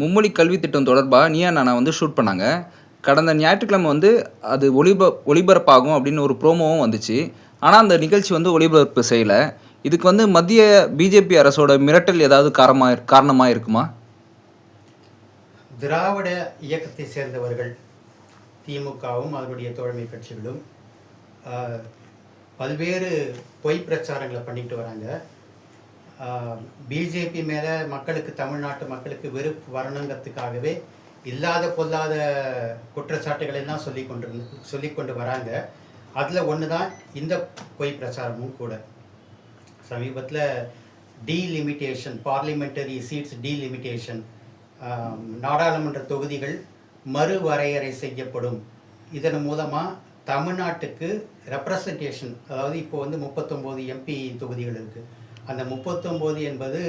மும்மொழி கல்வி திட்டம் தொடர்பாக நீயா நானா வந்து ஷூட் பண்ணாங்க. கடந்த ஞாயிற்றுக்கிழமை வந்து அது ஒளிப ஒளிபரப்பாகும் அப்படின்னு ஒரு ப்ரோமோவும் வந்துச்சு. ஆனால் அந்த நிகழ்ச்சி வந்து ஒளிபரப்பு செய்யலை. இதுக்கு வந்து மத்திய பிஜேபி அரசோட மிரட்டல் ஏதாவது காரணமாக காரணமாக இருக்குமா? திராவிட இயக்கத்தை சேர்ந்தவர்கள் திமுகவும் அதனுடைய தோழமை கட்சிகளும் பல்வேறு பொய் பிரச்சாரங்களை பண்ணிட்டு வராங்க. பிஜேபி மேலே மக்களுக்கு தமிழ்நாட்டு மக்களுக்கு வெறுப்பு வரணுங்கிறதுக்காகவே இல்லாத பொல்லாத குற்றச்சாட்டுகளை எல்லாம் சொல்லி கொண்டு சொல்லி கொண்டு வராங்க. அதில் ஒன்று தான் இந்த பொய் பிரச்சாரமும் கூட. சமீபத்தில் டீலிமிட்டேஷன் பார்லிமெண்டரி சீட்ஸ் டீலிமிட்டேஷன் நாடாளுமன்ற தொகுதிகள் மறுவரையறை செய்யப்படும். இதன் மூலமாக தமிழ்நாட்டுக்கு ரெப்ரசன்டேஷன் அதாவது இப்போ வந்து முப்பத்தொம்போது எம்பி தொகுதிகள் இருக்குது அந்த முப்பத்தொம்போது என்பது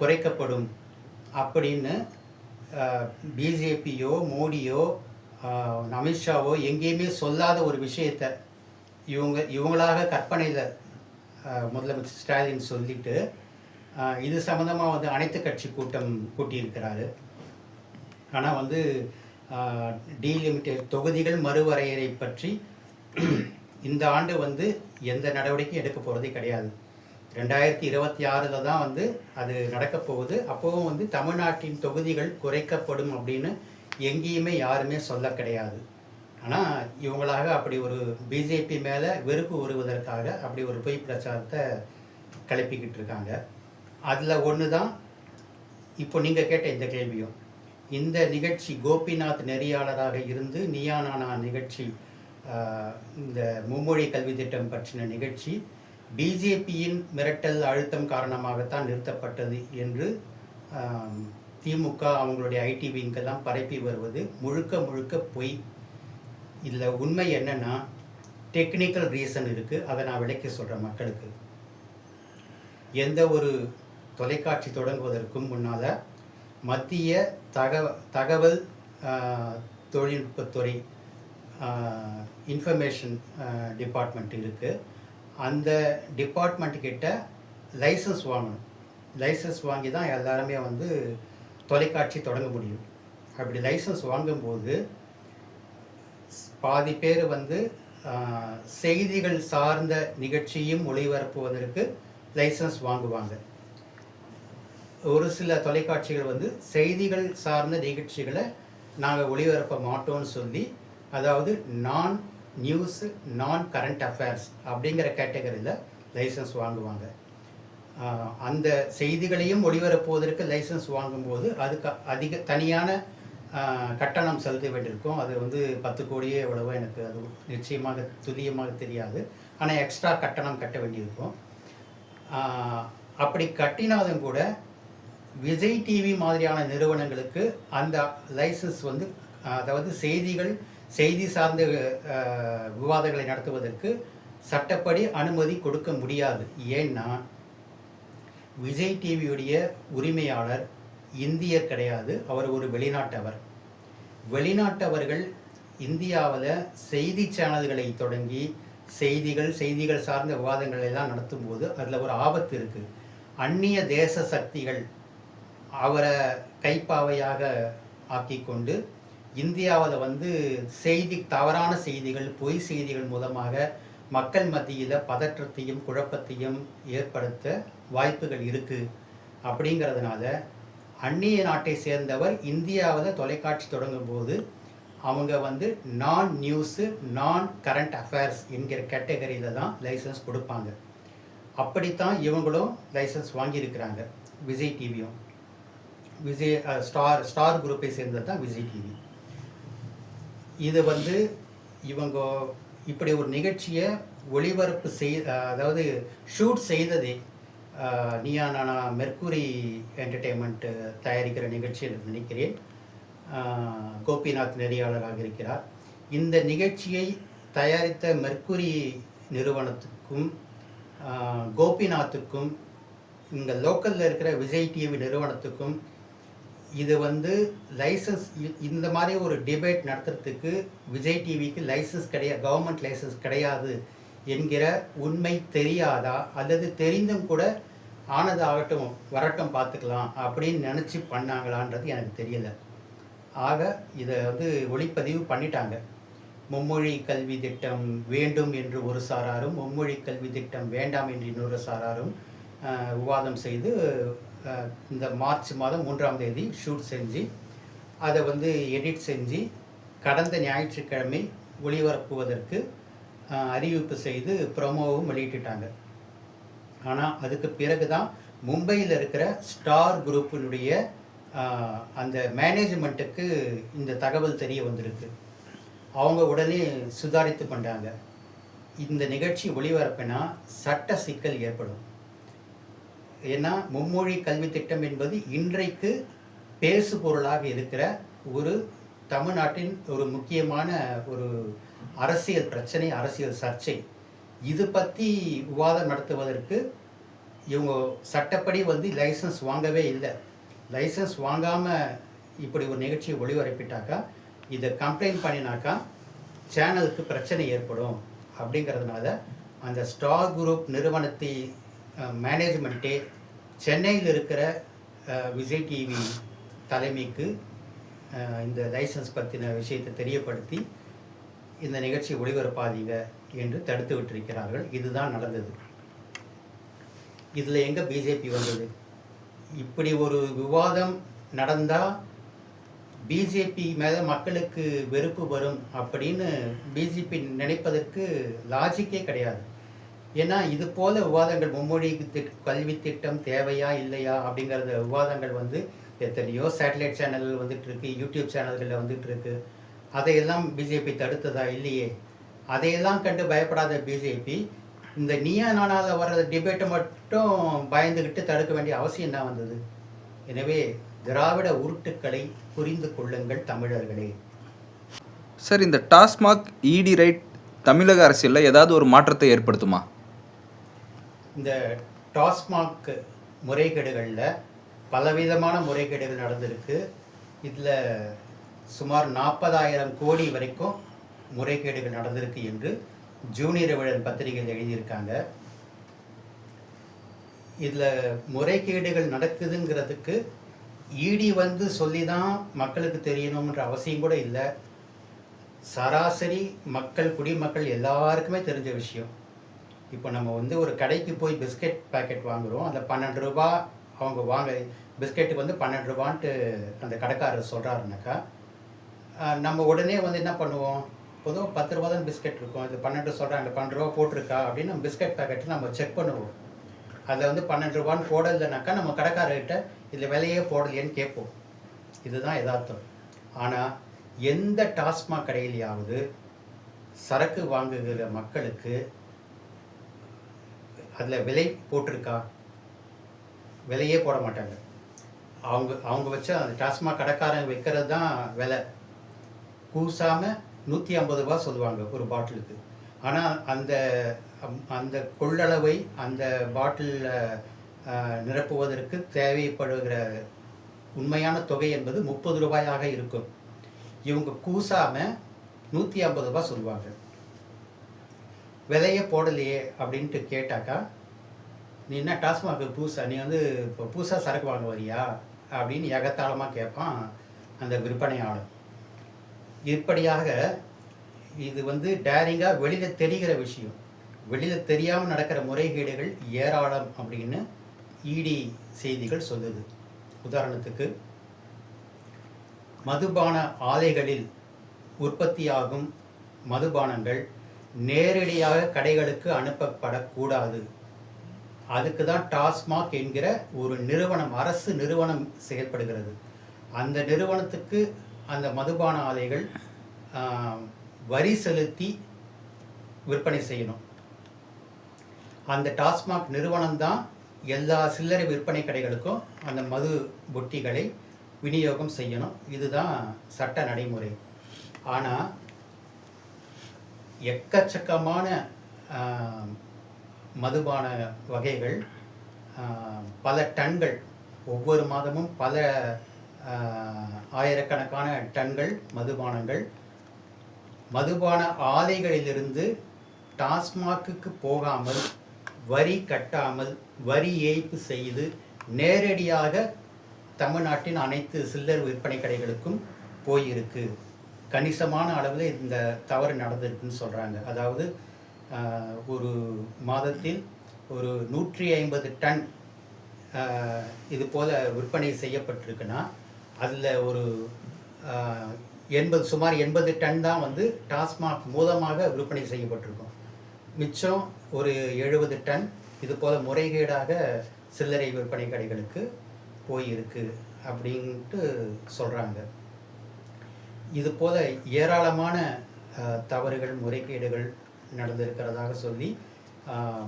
குறைக்கப்படும் அப்படின்னு பிஜேபியோ மோடியோ அமித்ஷாவோ எங்கேயுமே சொல்லாத ஒரு விஷயத்தை இவங்க இவங்களாக கற்பனையில் முதலமைச்சர் ஸ்டாலின் சொல்லிட்டு இது சம்மந்தமாக வந்து அனைத்து கட்சி கூட்டம் கூட்டியிருக்கிறாரு. ஆனால் வந்து டீலிமிட்டட் தொகுதிகள் மறுவரையறை பற்றி இந்த ஆண்டு வந்து எந்த நடவடிக்கையும் எடுக்க போகிறதே கிடையாது. ரெண்டாயிரத்தி இருபத்தி ஆறில் தான் வந்து அது நடக்கப் போகுது. அப்போவும் வந்து தமிழ்நாட்டின் தொகுதிகள் குறைக்கப்படும் அப்படின்னு எங்கேயுமே யாருமே சொல்ல கிடையாது. ஆனால் இவங்களாக அப்படி ஒரு பிஜேபி மேலே வெறுப்பு வருவதற்காக அப்படி ஒரு பொய் பிரச்சாரத்தை கிளப்பிக்கிட்டு இருக்காங்க. அதில் ஒன்று தான் இப்போ நீங்கள் கேட்ட இந்த கேள்வியும். இந்த நிகழ்ச்சி கோபிநாத் நெறியாளராக இருந்து நீயா நானா நிகழ்ச்சி இந்த மும்மொழி கல்வி திட்டம் பற்றின நிகழ்ச்சி பிஜேபியின் மிரட்டல் அழுத்தம் காரணமாகத்தான் நிறுத்தப்பட்டது என்று திமுக அவங்களுடைய ஐடி விங்கெல்லாம் பரப்பி வருவது முழுக்க முழுக்க பொய். இதில் உண்மை என்னென்னா டெக்னிக்கல் ரீசன் இருக்குது அதை நான் விளக்கி சொல்கிறேன் மக்களுக்கு. எந்த ஒரு தொலைக்காட்சி தொடங்குவதற்கும் முன்னால் மத்திய தக தகவல் தொழில்நுட்பத்துறை இன்ஃபர்மேஷன் டிபார்ட்மெண்ட் இருக்குது அந்த டிபார்ட்மெண்ட்டுக்கிட்ட லைசன்ஸ் வாங்கணும். லைசன்ஸ் வாங்கி தான் எல்லாருமே வந்து தொலைக்காட்சி தொடங்க முடியும். அப்படி லைசன்ஸ் வாங்கும்போது பாதி பேர் வந்து செய்திகள் சார்ந்த நிகழ்ச்சியும் ஒளிபரப்புவதற்கு லைசன்ஸ் வாங்குவாங்க. ஒரு சில தொலைக்காட்சிகள் வந்து செய்திகள் சார்ந்த நிகழ்ச்சிகளை நாங்கள் ஒளிபரப்ப மாட்டோம்னு சொல்லி அதாவது நான் நியூஸு நான் கரண்ட் அஃபேர்ஸ் அப்படிங்கிற கேட்டகரியில் லைசன்ஸ் வாங்குவாங்க. அந்த செய்திகளையும் ஒளிபரப்புவதற்கு லைசன்ஸ் வாங்கும்போது அதுக்கு அதிக தனியான கட்டணம் செலுத்த வேண்டியிருக்கும். அது வந்து பத்து கோடியே எவ்வளவோ எனக்கு அது நிச்சயமாக துல்லியமாக தெரியாது. ஆனால் எக்ஸ்ட்ரா கட்டணம் கட்ட வேண்டியிருக்கும். அப்படி கட்டினாலும் கூட விஜய் டிவி மாதிரியான நிறுவனங்களுக்கு அந்த லைசன்ஸ் வந்து அதாவது செய்திகள் செய்தி சார்ந்த விவாதங்களை நடத்துவதற்கு சட்டப்படி அனுமதி கொடுக்க முடியாது. ஏன்னா விஜய் டிவியுடைய உரிமையாளர் இந்தியர் கிடையாது. அவர் ஒரு வெளிநாட்டவர். வெளிநாட்டவர்கள் இந்தியாவில் செய்தி சேனல்களை தொடங்கி செய்திகள் செய்திகள் சார்ந்த விவாதங்களை எல்லாம் நடத்தும்போது அதில் ஒரு ஆபத்து இருக்குது அந்நிய தேச சக்திகள் அவரை கைப்பாவையாக ஆக்கி கொண்டு இந்தியாவில் வந்து செய்தி தவறான செய்திகள் பொய் செய்திகள் மூலமாக மக்கள் மத்தியில் பதற்றத்தையும் குழப்பத்தையும் ஏற்படுத்த வாய்ப்புகள் இருக்குது அப்படிங்கிறதுனால அந்நிய நாட்டை சேர்ந்தவர் இந்தியாவில் தொலைக்காட்சி தொடங்கும் போது அவங்க வந்து நான் நியூஸு நான் கரண்ட் அஃபேர்ஸ் என்கிற கேட்டகரியில் தான் லைசன்ஸ் கொடுப்பாங்க. அப்படித்தான் இவங்களும் லைசன்ஸ் வாங்கியிருக்கிறாங்க. விஜய் டிவியும். விஜய் ஸ்டார் ஸ்டார் குரூப்பை சேர்ந்தது தான் விஜய் டிவி. இது வந்து இவங்க இப்படி ஒரு நிகழ்ச்சியை ஒளிபரப்பு செய் அதாவது ஷூட் செய்ததே அஹ், நீயா நானா மெர்க்குரி என்டர்டெயின்மெண்ட்டு தயாரிக்கிற நிகழ்ச்சி என்று நினைக்கிறேன். கோபிநாத் நெறியாளராக இருக்கிறார். இந்த நிகழ்ச்சியை தயாரித்த மெர்க்குரி நிறுவனத்துக்கும் கோபிநாத்துக்கும் இங்கே லோக்கலில் இருக்கிற விஜய் டிவி நிறுவனத்துக்கும் இது வந்து லைசன்ஸ் இந்த மாதிரி ஒரு டிபேட் நடத்துறதுக்கு விஜய் டிவிக்கு லைசன்ஸ் கிடையாது கவர்மெண்ட் லைசன்ஸ் கிடையாது என்கிற உண்மை தெரியாதா? அல்லது தெரிந்தும் கூட ஆனது ஆகட்டும் வரட்டும் பார்த்துக்கலாம் அப்படின்னு நினச்சி பண்ணாங்களான்றது எனக்கு தெரியல. ஆக இதை வந்து ஒளிப்பதிவு பண்ணிட்டாங்க. மும்மொழி கல்வி திட்டம் வேண்டும் என்று ஒரு சாராரும் மும்மொழி கல்வி திட்டம் வேண்டாம் என்று இன்னொரு சாராரும் விவாதம் செய்து இந்த மார்ச் மாதம் மூன்றாம் தேதி ஷூட் செஞ்சு அதை வந்து எடிட் செஞ்சு கடந்த ஞாயிற்றுக்கிழமை ஒளிபரப்புவதற்கு அறிவிப்பு செய்து ப்ரொமோவும் வெளியிட்டுட்டாங்க. ஆனால் அதுக்கு பிறகு தான் மும்பையில் இருக்கிற ஸ்டார் குரூப்பினுடைய அந்த மேனேஜ்மெண்ட்டுக்கு இந்த தகவல் தெரிய வந்திருக்கு. அவங்க உடனே சுதாரித்து பண்ணுறாங்க இந்த நிகழ்ச்சி ஒளிபரப்பினா சட்ட சிக்கல் ஏற்படும். ஏன்னா மும்மொழி கல்வி திட்டம் என்பது இன்றைக்கு பேசு பொருளாக இருக்கிற ஒரு தமிழ்நாட்டின் ஒரு முக்கியமான ஒரு அரசியல் பிரச்சனை அரசியல் சர்ச்சை. இது பற்றி விவாதம் நடத்துவதற்கு இவங்க சட்டப்படி வந்து லைசன்ஸ் வாங்கவே இல்லை. லைசன்ஸ் வாங்காமல் இப்படி ஒரு நிகழ்ச்சியை ஒளிபரப்பிட்டாக்கா இதை கம்ப்ளைண்ட் பண்ணினாக்கா சேனலுக்கு பிரச்சனை ஏற்படும். அப்படிங்கிறதுனால அந்த ஸ்டார் குரூப் நிறுவனத்தை மேனேஜ்மெண்ட்டே சென்னையில் இருக்கிற விஜய் டிவி தலைமைக்கு இந்த லைசன்ஸ் பற்றின விஷயத்தை தெரியப்படுத்தி இந்த நிகழ்ச்சி ஒளிபரப்பாதீங்க என்று தடுத்து விட்டிருக்கிறார்கள். இதுதான் நடந்தது. இதில் எங்கே பிஜேபி வந்தது? இப்படி ஒரு விவாதம் நடந்தால் பிஜேபி மேலே மக்களுக்கு வெறுப்பு வரும் அப்படின்னு பிஜேபி நினைப்பதற்கு லாஜிக்கே கிடையாது. ஏன்னா இது போல விவாதங்கள் மும்மொழி திட் கல்வி திட்டம் தேவையா இல்லையா அப்படிங்கிறத விவாதங்கள் வந்து எத்தனையோ சேட்டலைட் சேனல் வந்துட்டு இருக்கு யூடியூப் சேனல்களில் வந்துட்டு இருக்கு அதையெல்லாம் பிஜேபி தடுத்ததா இல்லையே? அதையெல்லாம் கண்டு பயப்படாத பிஜேபி இந்த நீயா நானால் வர்ற டிபேட்டை மட்டும் பயந்துக்கிட்டு தடுக்க வேண்டிய அவசியம் என்ன வந்தது. எனவே திராவிட உருட்டுக்களை புரிந்து கொள்ளுங்கள் தமிழர்களே. சார் இந்த டாஸ்மாக் இடி ரைட் தமிழக அரசியலில் ஏதாவது ஒரு மாற்றத்தை ஏற்படுத்துமா? இந்த டாஸ்மாக் முறைகேடுகளில் பலவிதமான முறைகேடுகள் நடந்திருக்கு. இதில் சுமார் நாற்பதாயிரம் கோடி வரைக்கும் முறைகேடுகள் நடந்திருக்கு என்று ஜூனியர் விழன் பத்திரிகையில் எழுதியிருக்காங்க. இதில் முறைகேடுகள் நடக்குதுங்கிறதுக்கு ஈடி வந்து சொல்லி தான் மக்களுக்கு தெரியணுன்ற அவசியம் கூட இல்லை. சராசரி மக்கள் குடிமக்கள் எல்லாருக்குமே தெரிஞ்ச விஷயம். இப்போ நம்ம வந்து ஒரு கடைக்கு போய் பிஸ்கெட் பாக்கெட் வாங்குகிறோம் அந்த பன்னெண்டு ரூபா அவங்க வாங்க பிஸ்கெட்டுக்கு வந்து பன்னெண்டு ரூபான்ட்டு அந்த கடைக்காரர் சொல்கிறாருனாக்கா நம்ம உடனே வந்து என்ன பண்ணுவோம்? பொதுவாக பத்து ரூபா தான் பிஸ்கெட் இருக்கும். இது பன்னெண்டு சொல்கிறாங்க பன்னெண்டு ரூபா போட்டிருக்கா? அப்படின்னு நம்ம பிஸ்கெட் பேக்கெட்டு நம்ம செக் பண்ணுவோம். அதில் வந்து பன்னெண்டு ரூபான்னு போடலைனாக்கா நம்ம கடைக்காரர்கிட்ட இதில் விலையே போடலையேன்னு கேட்போம். இதுதான் யதார்த்தம். ஆனால் எந்த டாஸ்மாக் கடையிலையாவது சரக்கு வாங்குகிற மக்களுக்கு அதில் விலை போட்டிருக்கா? விலையே போட மாட்டாங்க. அவங்க அவங்க வச்ச அந்த டாஸ்மாக் கடைக்காரங்க வைக்கிறது தான் விலை. கூசாமல் நூற்றி ஐம்பது ரூபா சொல்லுவாங்க ஒரு பாட்டிலுக்கு. ஆனால் அந்த அம்- அந்த கொள்ளளவை அந்த பாட்டிலில் நிரப்புவதற்கு தேவைப்படுகிற உண்மையான தொகை என்பது முப்பது ரூபாயாக இருக்கும். இவங்க கூசாமல் நூற்றி ஐம்பது ரூபா சொல்லுவாங்க. விலையே போடலையே அப்படின்ட்டு கேட்டாக்கா நீ என்ன டாஸ்மாக் பூசா நீ வந்து இப்போ புதுசாக சரக்கு வாங்க வரியா? அப்படின்னு எகத்தாளமாக கேட்பான் அந்த விற்பனையாளர். இப்படியாக இது வந்து டேரிங்காக வெளியில் தெரிகிற விஷயம். வெளியில் தெரியாமல் நடக்கிற முறைகேடுகள் ஏராளம் அப்படின்னு இடி செய்திகள் சொல்லுது. உதாரணத்துக்கு மதுபான ஆலைகளில் உற்பத்தியாகும் மதுபானங்கள் நேரடியாக கடைகளுக்கு அனுப்பப்படக்கூடாது. அதுக்கு தான் டாஸ்மாக் என்கிற ஒரு நிறுவனம் அரசு நிறுவனம் செயல்படுகிறது. அந்த நிறுவனத்துக்கு அந்த மதுபான ஆலைகள் வரி செலுத்தி விற்பனை செய்யணும். அந்த டாஸ்மாக் நிறுவனம் தான் எல்லா சில்லறை விற்பனை கடைகளுக்கும் அந்த மது பொட்டிகளை விநியோகம் செய்யணும். இதுதான் சட்ட நடைமுறை. ஆனால் எக்கச்சக்கமான மதுபான வகைகள் பல டன்கள் ஒவ்வொரு மாதமும் பல ஆயிரக்கணக்கான டன்கள் மதுபானங்கள். மதுபான ஆலைகளிலிருந்து டாஸ்மாக்கு போகாமல் வரி கட்டாமல் வரி ஏய்ப்பு செய்து நேரடியாக தமிழ்நாட்டின் அனைத்து சில்லர் விற்பனை கடைகளுக்கும் போயிருக்கு. கணிசமான அளவில் இந்த தவறு நடந்திருக்குன்னு சொல்கிறாங்க அதாவது ஒரு மாதத்தில் ஒரு நூற்றி ஐம்பது டன் இது போல் விற்பனை செய்யப்பட்டிருக்குன்னா அதில் ஒரு எண்பது சுமார் எண்பது டன் தான் வந்து டாஸ்மாக் மூலமாக விற்பனை செய்யப்பட்டிருக்கும். மிச்சம் ஒரு எழுபது டன் இது போல் முறைகேடாக சில்லறை விற்பனை கடைகளுக்கு போயிருக்கு அப்படின்ட்டு சொல்கிறாங்க இது போல ஏராளமான தவறுகள் முறைகேடுகள் நடந்திருக்கிறதாக சொல்லி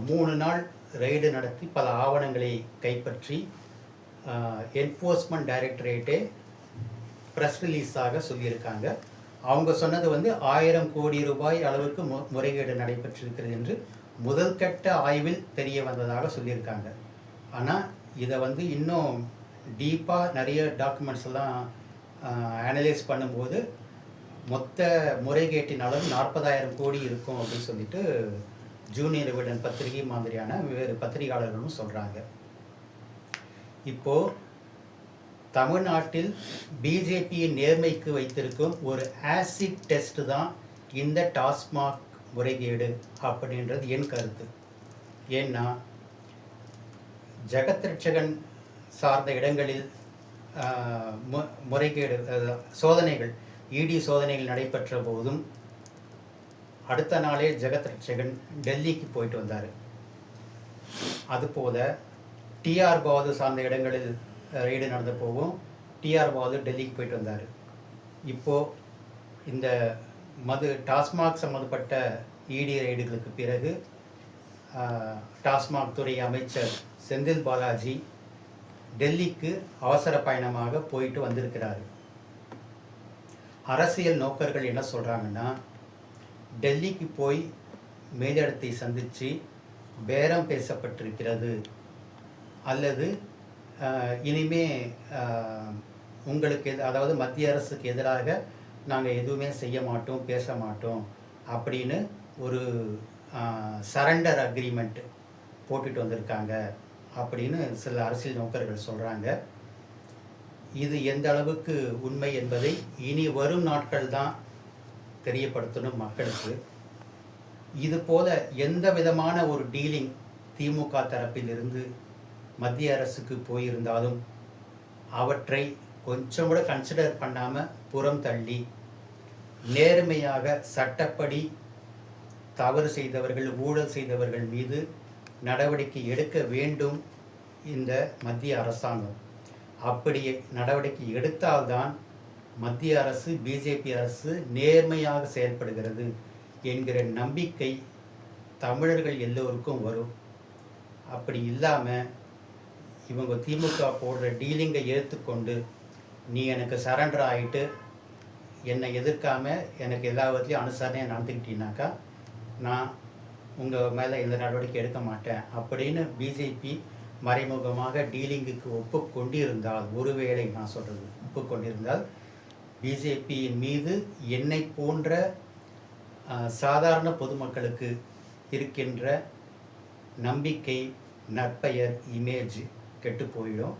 மூணு நாள் ரெய்டு நடத்தி பல ஆவணங்களை கைப்பற்றி என்ஃபோர்ஸ்மெண்ட் டைரக்டரேட்டே ப்ரெஸ் ரிலீஸாக சொல்லியிருக்காங்க. அவங்க சொன்னது வந்து ஆயிரம் கோடி ரூபாய் அளவுக்கு மு முறைகேடு நடைபெற்றிருக்கிறது என்று முதல் கட்ட ஆய்வில் தெரிய வந்ததாக சொல்லியிருக்காங்க. ஆனால் இதை வந்து இன்னும் டீப்பாக நிறைய டாக்குமெண்ட்ஸ் எல்லாம் அனலைஸ் பண்ணும்போது மொத்த முறைகேட்டின் அளவு நாற்பதாயிரம் கோடி இருக்கும் அப்படின்னு சொல்லிட்டு ஜூனியர் விடன் பத்திரிகை மாதிரியான வேறு பத்திரிகையாளர்களும் சொல்கிறாங்க இப்போது தமிழ்நாட்டில் பிஜேபியின் நேர்மைக்கு வைத்திருக்கும் ஒரு ஆசிட் டெஸ்ட் தான் இந்த டாஸ்மாக் முறைகேடு அப்படின்றது என் கருத்து. ஏன்னா ஜெகத்ரட்சகன் சார்ந்த இடங்களில் முறைகேடு சோதனைகள் இடி சோதனைகள் நடைபெற்ற போதும் அடுத்த நாளே ஜெகத் ரட்சகன் டெல்லிக்கு போயிட்டு வந்தார். அதுபோல டிஆர் பாது சார்ந்த இடங்களில் ரெய்டு நடந்த போகும் டிஆர் பாது டெல்லிக்கு போயிட்டு வந்தார். இப்போது இந்த மது டாஸ்மாக் சம்மந்தப்பட்ட இடி ரெய்டுகளுக்கு பிறகு டாஸ்மாக் துறை அமைச்சர் செந்தில் பாலாஜி டெல்லிக்கு அவசர பயணமாக போயிட்டு வந்திருக்கிறாரு. அரசியல் நோக்கர்கள் என்ன சொல்கிறாங்கன்னா டெல்லிக்கு போய் மேலிடத்தை சந்தித்து பேரம் பேசப்பட்டிருக்கிறது. அல்லது இனிமே உங்களுக்கு எது- அதாவது மத்திய அரசுக்கு எதிராக நாங்கள் எதுவுமே செய்ய மாட்டோம் பேச மாட்டோம் அப்படின்னு ஒரு சரண்டர் அக்ரிமெண்ட் போட்டுட்டு வந்திருக்காங்க. அப்படின்னு சில அரசியல் நோக்கர்கள் சொல்கிறாங்க இது எந்த அளவுக்கு உண்மை என்பதை இனி வரும் நாட்கள் தான் தெரியப்படுத்தணும் மக்களுக்கு. இது போல எந்த விதமான ஒரு டீலிங் திமுக தரப்பிலிருந்து மத்திய அரசுக்கு போயிருந்தாலும் அவற்றை கொஞ்சம் கூட கன்சிடர் பண்ணாமல் புறம் தள்ளி நேர்மையாக சட்டப்படி தவறு செய்தவர்கள் ஊழல் செய்தவர்கள் மீது நடவடிக்கை எடுக்க வேண்டும் இந்த மத்திய அரசாங்கம். அப்படி நடவடிக்கை எடுத்தால்தான் மத்திய அரசு பிஜேபி அரசு நேர்மையாக செயல்படுகிறது என்கிற நம்பிக்கை தமிழர்கள் எல்லோருக்கும் வரும். அப்படி இல்லாமல் இவங்க திமுக போடுற டீலிங்கை எடுத்துக்கொண்டு நீ எனக்கு சரண்டர் ஆகிட்டு என்னை எதிர்க்காமல் எனக்கு எல்லா விதத்துலையும் அனுசரணையாக நடந்துக்கிட்டீங்கனாக்கா நான் உங்கள் மேலே எந்த நடவடிக்கை எடுக்க மாட்டேன் அப்படின்னு பிஜேபி மறைமுகமாக டீலிங்குக்கு ஒப்புக்கொண்டிருந்தால் ஒருவேளை நான் சொல்கிறது ஒப்புக்கொண்டிருந்தால் பிஜேபியின் மீது என்னை போன்ற சாதாரண பொதுமக்களுக்கு இருக்கின்ற நம்பிக்கை நற்பெயர் இமேஜ் கெட்டு போயிடும்.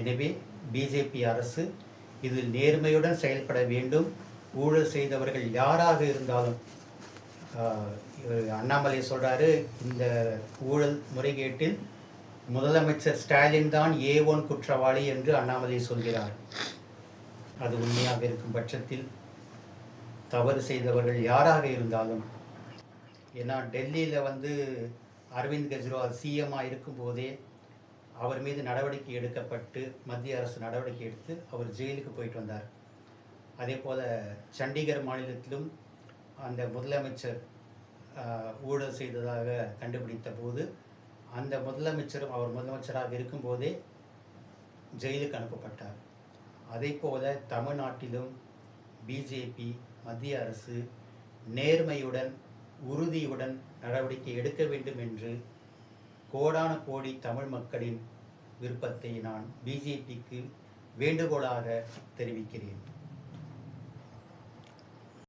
எனவே பிஜேபி அரசு இதில் நேர்மையுடன் செயல்பட வேண்டும். ஊழல் செய்தவர்கள் யாராக இருந்தாலும் அண்ணாமலை சொல்கிறாரு இந்த ஊழல் முறைகேட்டில் முதலமைச்சர் ஸ்டாலின் தான் ஏ ஒன் குற்றவாளி என்று அண்ணாமலை சொல்கிறார். அது உண்மையாக இருக்கும் பட்சத்தில் தவறு செய்தவர்கள் யாராக இருந்தாலும் ஏன்னா டெல்லியில் வந்து அரவிந்த் கெஜ்ரிவால் சிஎம்மாக இருக்கும்போதே அவர் மீது நடவடிக்கை எடுக்கப்பட்டு மத்திய அரசு நடவடிக்கை எடுத்து அவர் ஜெயிலுக்கு போயிட்டு வந்தார். அதே போல் சண்டிகர் மாநிலத்திலும் அந்த முதலமைச்சர் ஊழல் செய்ததாக கண்டுபிடித்த போது அந்த முதலமைச்சரும் அவர் முதலமைச்சராக இருக்கும்போதே ஜெயிலுக்கு அனுப்பப்பட்டார். அதே போல தமிழ்நாட்டிலும் பிஜேபி மத்திய அரசு நேர்மையுடன் உறுதியுடன் நடவடிக்கை எடுக்க வேண்டும் என்று கோடான கோடி தமிழ் மக்களின் விருப்பத்தை நான் பிஜேபிக்கு வேண்டுகோளாக தெரிவிக்கிறேன்.